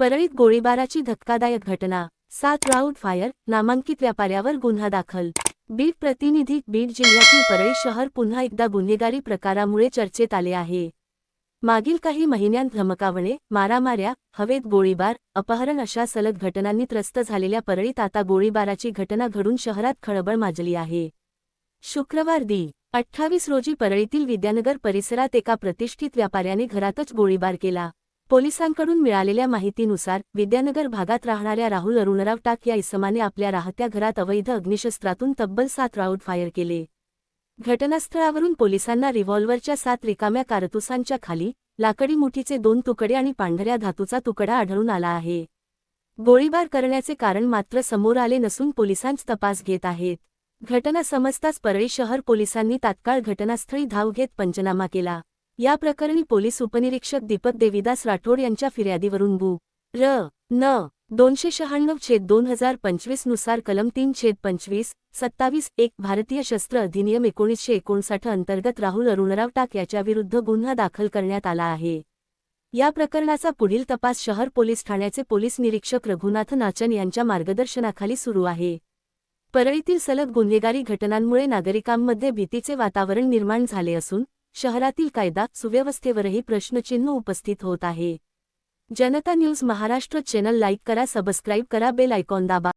परळीत गोळीबाराची धक्कादायक घटना. सात राऊंड फायर नामांकित व्यापाऱ्यावर गुन्हा दाखल. बीड प्रतिनिधी बीड जिल्ह्यातील परळी शहर पुन्हा एकदा गुन्हेगारी प्रकारामुळे चर्चेत आले आहे. मागील काही महिन्यांत धमकावणे मारामाऱ्या हवेत गोळीबार अपहरण अशा सलग घटनांनी त्रस्त झालेल्या परळीत आता गोळीबाराची घटना घडून शहरात खळबळ माजली आहे. शुक्रवार दि अठ्ठावीस रोजी परळीतील विद्यानगर परिसरात एका प्रतिष्ठित व्यापाऱ्याने घरातच गोळीबार केला. पोलिसांकडून मिळालेल्या माहितीनुसार विद्यानगर भागात राहणाऱ्या राहुल अरुणराव टाक या इसमाने आपल्या राहत्या घरात अवैध अग्निशस्त्रातून तब्बल सात राऊंड फायर केले. घटनास्थळावरून पोलिसांना रिव्हॉल्व्हरच्या सात रिकाम्या कारतुसांच्या खाली लाकडी मुठीचे दोन तुकडे आणि पांढऱ्या धातूचा तुकडा आढळून आला आहे. गोळीबार करण्याचे कारण मात्र समोर आले नसून पोलिसांच तपास घेत आहेत. घटना समजताच परळी शहर पोलिसांनी तात्काळ घटनास्थळी धाव घेत पंचनामा केला. या प्रकरणी पोलीस उपनिरीक्षक दीपक देविदास राठोड यांच्या फिर्यादीवरून बु. र. न. दोनशे शहाण्णव छेद दोन हजार पंचवीसनुसार कलम तीन छेद पंचवीस सत्तावीस एक भारतीय शस्त्र अधिनियम एकोणीसशे एकोणसाठ अंतर्गत राहुल अरुणराव टाक याच्याविरुद्ध गुन्हा दाखल करण्यात आला आहे. या प्रकरणाचा पुढील तपास शहर पोलीस ठाण्याचे पोलीस निरीक्षक रघुनाथ नाचन यांच्या मार्गदर्शनाखाली सुरू आहे. परळीतील सलग गुन्हेगारी घटनांमुळे नागरिकांमध्ये भीतीचे वातावरण निर्माण झाले असून शहरातील कायदा सुव्यवस्थेवरही प्रश्नचिन्ह उपस्थित होत आहे. Janta news Maharashtra channel like करा सबस्क्राईब करा बेल आयकॉन दाबा.